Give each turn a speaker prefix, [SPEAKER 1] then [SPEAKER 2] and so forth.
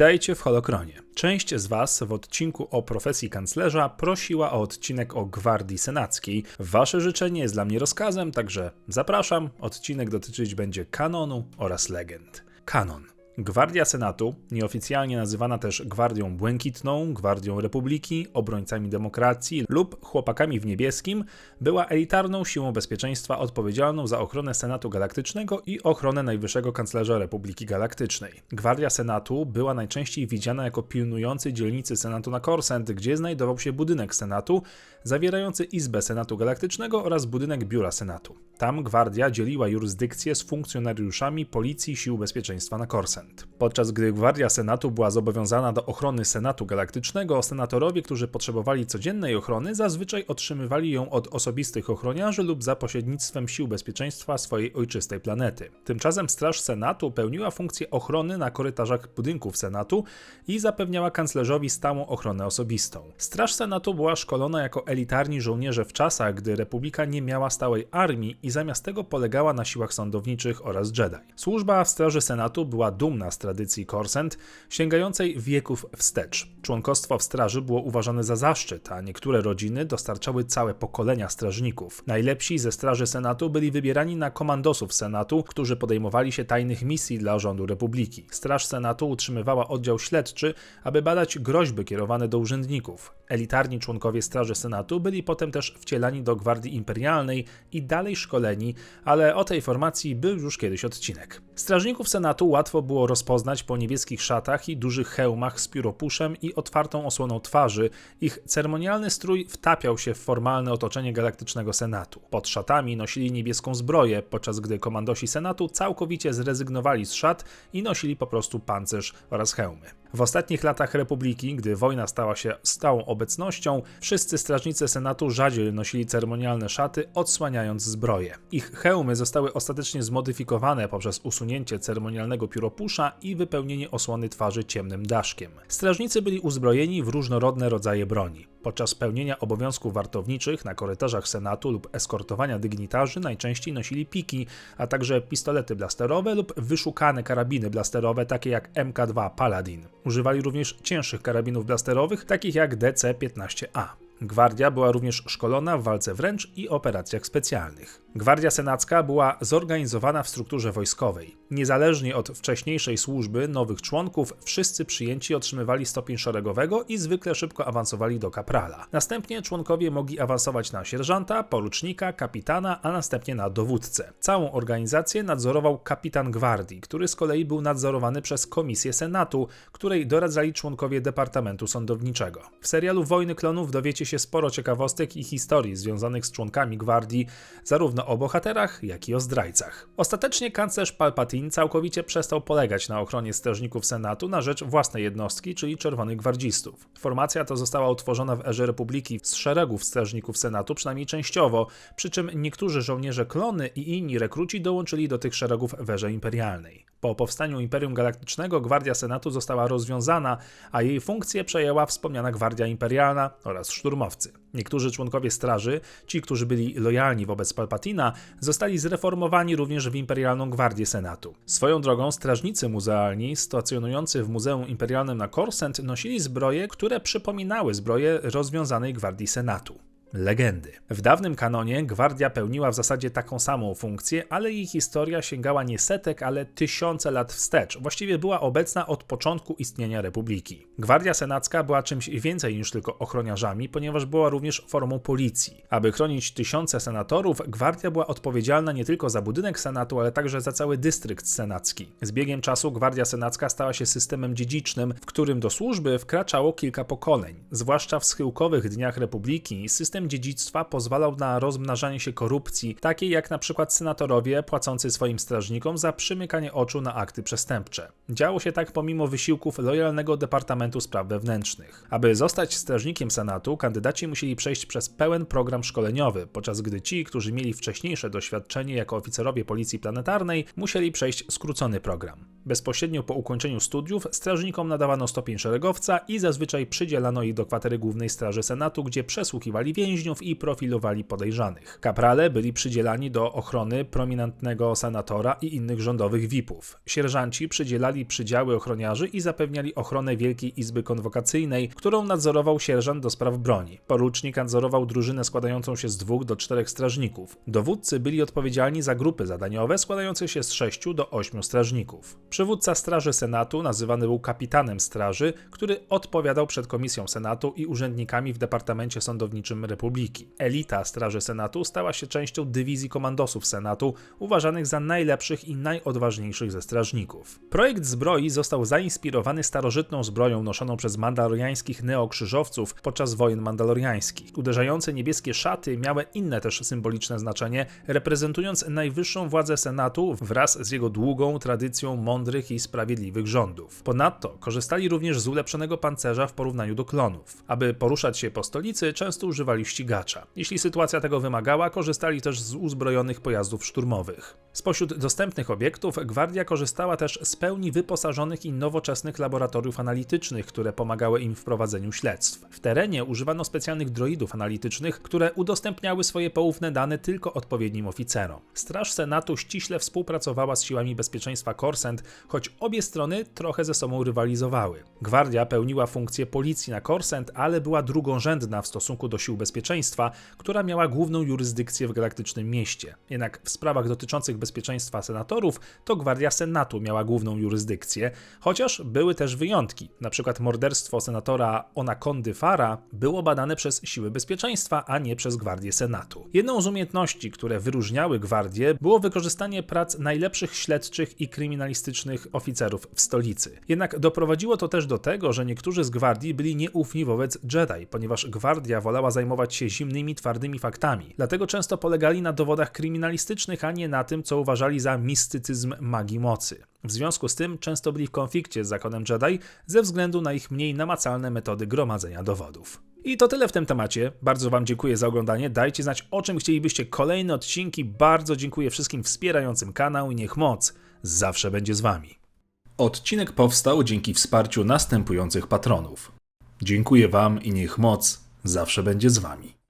[SPEAKER 1] Witajcie w Holokronie. Część z Was w odcinku o profesji kanclerza prosiła o odcinek o Gwardii Senackiej. Wasze życzenie jest dla mnie rozkazem, także zapraszam. Odcinek dotyczyć będzie kanonu oraz legend. Kanon. Gwardia Senatu, nieoficjalnie nazywana też Gwardią Błękitną, Gwardią Republiki, Obrońcami Demokracji lub Chłopakami w Niebieskim, była elitarną siłą bezpieczeństwa odpowiedzialną za ochronę Senatu Galaktycznego i ochronę Najwyższego Kanclerza Republiki Galaktycznej. Gwardia Senatu była najczęściej widziana jako pilnujący dzielnicy Senatu na Korsent, gdzie znajdował się budynek Senatu, zawierający Izbę Senatu Galaktycznego oraz budynek Biura Senatu. Tam gwardia dzieliła jurysdykcję z funkcjonariuszami Policji Sił Bezpieczeństwa na Korsent. Podczas gdy Gwardia Senatu była zobowiązana do ochrony Senatu Galaktycznego, senatorowie, którzy potrzebowali codziennej ochrony, zazwyczaj otrzymywali ją od osobistych ochroniarzy lub za pośrednictwem sił bezpieczeństwa swojej ojczystej planety. Tymczasem Straż Senatu pełniła funkcję ochrony na korytarzach budynków Senatu i zapewniała kanclerzowi stałą ochronę osobistą. Straż Senatu była szkolona jako elitarni żołnierze w czasach, gdy Republika nie miała stałej armii i zamiast tego polegała na siłach sądowniczych oraz Jedi. Służba w Straży Senatu była dumna z tradycji Korsent, sięgającej wieków wstecz. Członkostwo w straży było uważane za zaszczyt, a niektóre rodziny dostarczały całe pokolenia strażników. Najlepsi ze Straży Senatu byli wybierani na komandosów Senatu, którzy podejmowali się tajnych misji dla rządu Republiki. Straż Senatu utrzymywała oddział śledczy, aby badać groźby kierowane do urzędników. Elitarni członkowie Straży Senatu byli potem też wcielani do Gwardii Imperialnej i dalej szkoleni, ale o tej formacji był już kiedyś odcinek. Strażników Senatu łatwo było rozpoznać po niebieskich szatach i dużych hełmach z pióropuszem i otwartą osłoną twarzy. Ich ceremonialny strój wtapiał się w formalne otoczenie Galaktycznego Senatu. Pod szatami nosili niebieską zbroję, podczas gdy komandosi Senatu całkowicie zrezygnowali z szat i nosili po prostu pancerz oraz hełmy. W ostatnich latach Republiki, gdy wojna stała się stałą obecnością, wszyscy strażnicy Senatu rzadziej nosili ceremonialne szaty, odsłaniając zbroję. Ich hełmy zostały ostatecznie zmodyfikowane poprzez usunięcie ceremonialnego pióropusza i wypełnienie osłony twarzy ciemnym daszkiem. Strażnicy byli uzbrojeni w różnorodne rodzaje broni. Podczas pełnienia obowiązków wartowniczych na korytarzach Senatu lub eskortowania dygnitarzy najczęściej nosili piki, a także pistolety blasterowe lub wyszukane karabiny blasterowe takie jak MK2 Paladin. Używali również cięższych karabinów blasterowych takich jak DC-15A. Gwardia była również szkolona w walce wręcz i operacjach specjalnych. Gwardia Senacka była zorganizowana w strukturze wojskowej. Niezależnie od wcześniejszej służby nowych członków, wszyscy przyjęci otrzymywali stopień szeregowego i zwykle szybko awansowali do kaprala. Następnie członkowie mogli awansować na sierżanta, porucznika, kapitana, a następnie na dowódcę. Całą organizację nadzorował kapitan gwardii, który z kolei był nadzorowany przez Komisję Senatu, której doradzali członkowie Departamentu Sądowniczego. W serialu Wojny Klonów dowiecie się sporo ciekawostek i historii związanych z członkami gwardii, zarówno o bohaterach, jak i o zdrajcach. Ostatecznie kanclerz Palpatine całkowicie przestał polegać na ochronie strażników Senatu na rzecz własnej jednostki, czyli Czerwonych Gwardzistów. Formacja ta została utworzona w erze Republiki z szeregów strażników Senatu, przynajmniej częściowo, przy czym niektórzy żołnierze klony i inni rekruci dołączyli do tych szeregów w erze imperialnej. Po powstaniu Imperium Galaktycznego Gwardia Senatu została rozwiązana, a jej funkcję przejęła wspomniana Gwardia Imperialna oraz szturmowcy. Niektórzy członkowie straży, ci, którzy byli lojalni wobec Palpatina, zostali zreformowani również w Imperialną Gwardię Senatu. Swoją drogą strażnicy muzealni stacjonujący w Muzeum Imperialnym na Korsent nosili zbroje, które przypominały zbroje rozwiązanej Gwardii Senatu. Legendy. W dawnym kanonie gwardia pełniła w zasadzie taką samą funkcję, ale jej historia sięgała nie setek, ale tysiące lat wstecz. Właściwie była obecna od początku istnienia republiki. Gwardia senacka była czymś więcej niż tylko ochroniarzami, ponieważ była również formą policji. Aby chronić tysiące senatorów, gwardia była odpowiedzialna nie tylko za budynek senatu, ale także za cały dystrykt senacki. Z biegiem czasu gwardia senacka stała się systemem dziedzicznym, w którym do służby wkraczało kilka pokoleń. Zwłaszcza w schyłkowych dniach republiki system dziedzictwa pozwalał na rozmnażanie się korupcji, takiej jak na przykład senatorowie płacący swoim strażnikom za przymykanie oczu na akty przestępcze. Działo się tak pomimo wysiłków lojalnego Departamentu Spraw Wewnętrznych. Aby zostać strażnikiem Senatu, kandydaci musieli przejść przez pełen program szkoleniowy, podczas gdy ci, którzy mieli wcześniejsze doświadczenie jako oficerowie Policji Planetarnej, musieli przejść skrócony program. Bezpośrednio po ukończeniu studiów strażnikom nadawano stopień szeregowca i zazwyczaj przydzielano ich do kwatery Głównej Straży Senatu, gdzie przesłuchiwali więźniów więźniów i profilowali podejrzanych. Kaprale byli przydzielani do ochrony prominentnego senatora i innych rządowych VIP-ów. Sierżanci przydzielali przydziały ochroniarzy i zapewniali ochronę Wielkiej Izby Konwokacyjnej, którą nadzorował sierżant do spraw broni. Porucznik nadzorował drużynę składającą się z dwóch do czterech strażników. Dowódcy byli odpowiedzialni za grupy zadaniowe składające się z sześciu do ośmiu strażników. Przywódca Straży Senatu nazywany był kapitanem straży, który odpowiadał przed Komisją Senatu i urzędnikami w Departamencie Sądowniczym Republiki. Elita Straży Senatu stała się częścią dywizji komandosów Senatu, uważanych za najlepszych i najodważniejszych ze strażników. Projekt zbroi został zainspirowany starożytną zbroją noszoną przez mandaloriańskich neokrzyżowców podczas wojen mandaloriańskich. Uderzające niebieskie szaty miały inne też symboliczne znaczenie, reprezentując najwyższą władzę Senatu wraz z jego długą tradycją mądrych i sprawiedliwych rządów. Ponadto korzystali również z ulepszonego pancerza w porównaniu do klonów. Aby poruszać się po stolicy, często używali ścigacza. Jeśli sytuacja tego wymagała, korzystali też z uzbrojonych pojazdów szturmowych. Spośród dostępnych obiektów gwardia korzystała też z pełni wyposażonych i nowoczesnych laboratoriów analitycznych, które pomagały im w prowadzeniu śledztw. W terenie używano specjalnych droidów analitycznych, które udostępniały swoje poufne dane tylko odpowiednim oficerom. Straż Senatu ściśle współpracowała z siłami bezpieczeństwa Korsent, choć obie strony trochę ze sobą rywalizowały. Gwardia pełniła funkcję policji na Korsent, ale była drugorzędna w stosunku do sił bezpieczeństwa, która miała główną jurysdykcję w galaktycznym mieście. Jednak w sprawach dotyczących bezpieczeństwa senatorów to Gwardia Senatu miała główną jurysdykcję, chociaż były też wyjątki. Na przykład morderstwo senatora Onakondy Fara było badane przez siły bezpieczeństwa, a nie przez Gwardię Senatu. Jedną z umiejętności, które wyróżniały Gwardię, było wykorzystanie prac najlepszych śledczych i kryminalistycznych oficerów w stolicy. Jednak doprowadziło to też do tego, że niektórzy z Gwardii byli nieufni wobec Jedi, ponieważ Gwardia wolała zajmować się zimnymi, twardymi faktami. Dlatego często polegali na dowodach kryminalistycznych, a nie na tym, co uważali za mistycyzm magii mocy. W związku z tym często byli w konflikcie z zakonem Jedi ze względu na ich mniej namacalne metody gromadzenia dowodów. I to tyle w tym temacie. Bardzo Wam dziękuję za oglądanie. Dajcie znać, o czym chcielibyście kolejne odcinki. Bardzo dziękuję wszystkim wspierającym kanał i niech moc zawsze będzie z Wami. Odcinek powstał dzięki wsparciu następujących patronów. Dziękuję Wam i niech moc zawsze będzie z Wami.